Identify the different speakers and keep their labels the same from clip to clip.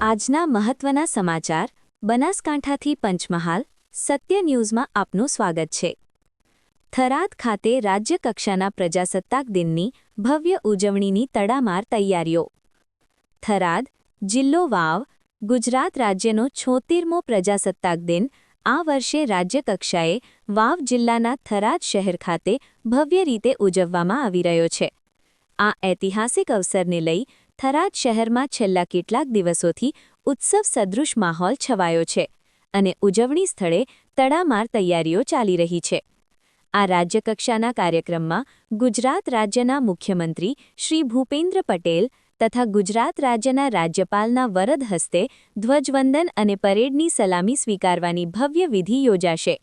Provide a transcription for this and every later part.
Speaker 1: આજના મહત્વના સમાચાર બનાસકાંઠાથી પંચમહાલ, સત્ય ન્યૂઝમાં આપનું સ્વાગત છે. થરાદ ખાતે રાજ્યકક્ષાના પ્રજાસત્તાક દિનની ભવ્ય ઉજવણીની તડામાર તૈયારીઓ. થરાદ જિલ્લો વાવ, ગુજરાત રાજ્યનો છોતેરમો પ્રજાસત્તાક દિન આ વર્ષે રાજ્યકક્ષાએ વાવ જિલ્લાના થરાદ શહેર ખાતે ભવ્ય રીતે ઉજવવામાં આવી રહ્યો છે. આ ઐતિહાસિક અવસરને લઈ થરાદ શહેરમાં છેલ્લા કેટલાક દિવસોથી ઉત્સવ સદૃશ માહોલ છવાયો છે અને ઉજવણી સ્થળે તડામાર તૈયારીઓ ચાલી રહી છે. આ રાજ્યકક્ષાના કાર્યક્રમમાં ગુજરાત રાજ્યના મુખ્યમંત્રી શ્રી ભૂપેન્દ્ર પટેલ તથા ગુજરાત રાજ્યના રાજ્યપાલના વરદ હસ્તે ધ્વજવંદન અને પરેડની સલામી સ્વીકારવાની ભવ્ય વિધિ યોજાશે.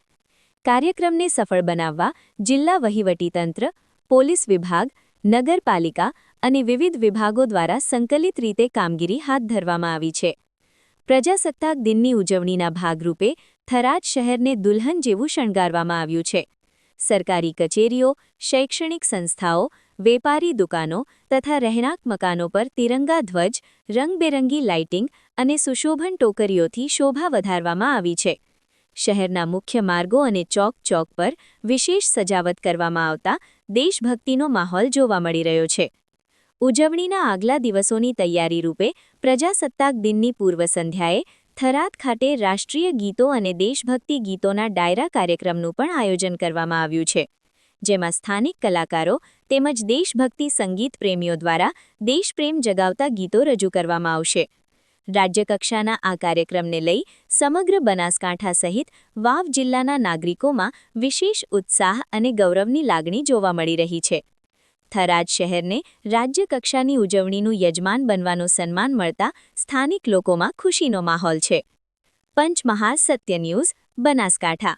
Speaker 1: કાર્યક્રમને સફળ બનાવવા જિલ્લા વહીવટીતંત્ર પોલીસ વિભાગ, નગરપાલિકા અને વિવિધ વિભાગો દ્વારા સંકલિત રીતે કામગીરી હાથ ધરવામાં આવી છે. પ્રજાસત્તાક દિનની ઉજવણીના ભાગરૂપે થરાદ શહેરને દુલ્હન જેવું શણગારવામાં આવ્યું છે. સરકારી કચેરીઓ, શૈક્ષણિક સંસ્થાઓ વેપારી દુકાનો તથા રહેણાંક મકાનો પર તિરંગા ધ્વજ, રંગબેરંગી લાઇટિંગ અને સુશોભન ટોકરીઓથી શોભા વધારવામાં આવી છે. શહેરના મુખ્ય માર્ગો અને ચોક ચોક પર વિશેષ સજાવટ કરવામાં આવતા દેશભક્તિનો માહોલ જોવા મળી રહ્યો છે. ઉજવણીના આગલા દિવસોની તૈયારી રૂપે પ્રજાસત્તાક દિનની પૂર્વ સંધ્યાએ થરાદ ખાતે રાષ્ટ્રીય ગીતો અને દેશભક્તિ ગીતોના ડાયરા કાર્યક્રમનું પણ આયોજન કરવામાં આવ્યું છે. જેમાં સ્થાનિક કલાકારો તેમજ દેશભક્તિ સંગીત પ્રેમીઓ દ્વારા દેશપ્રેમ જગાવતા ગીતો રજૂ કરવામાં આવશે. રાજ્યકક્ષાના આ કાર્યક્રમને લઈ સમગ્ર બનાસકાંઠા સહિત વાવ જિલ્લાના નાગરિકોમાં વિશેષ ઉત્સાહ અને ગૌરવની લાગણી જોવા મળી રહી છે. થરાદ શહેરને રાજ્યકક્ષાની ઉજવણીનું યજમાન બનવાનું સન્માન મળતા સ્થાનિક લોકોમાં ખુશીનો માહોલ છે. પંચમહાલ સત્ય ન્યૂઝ, બનાસકાંઠા.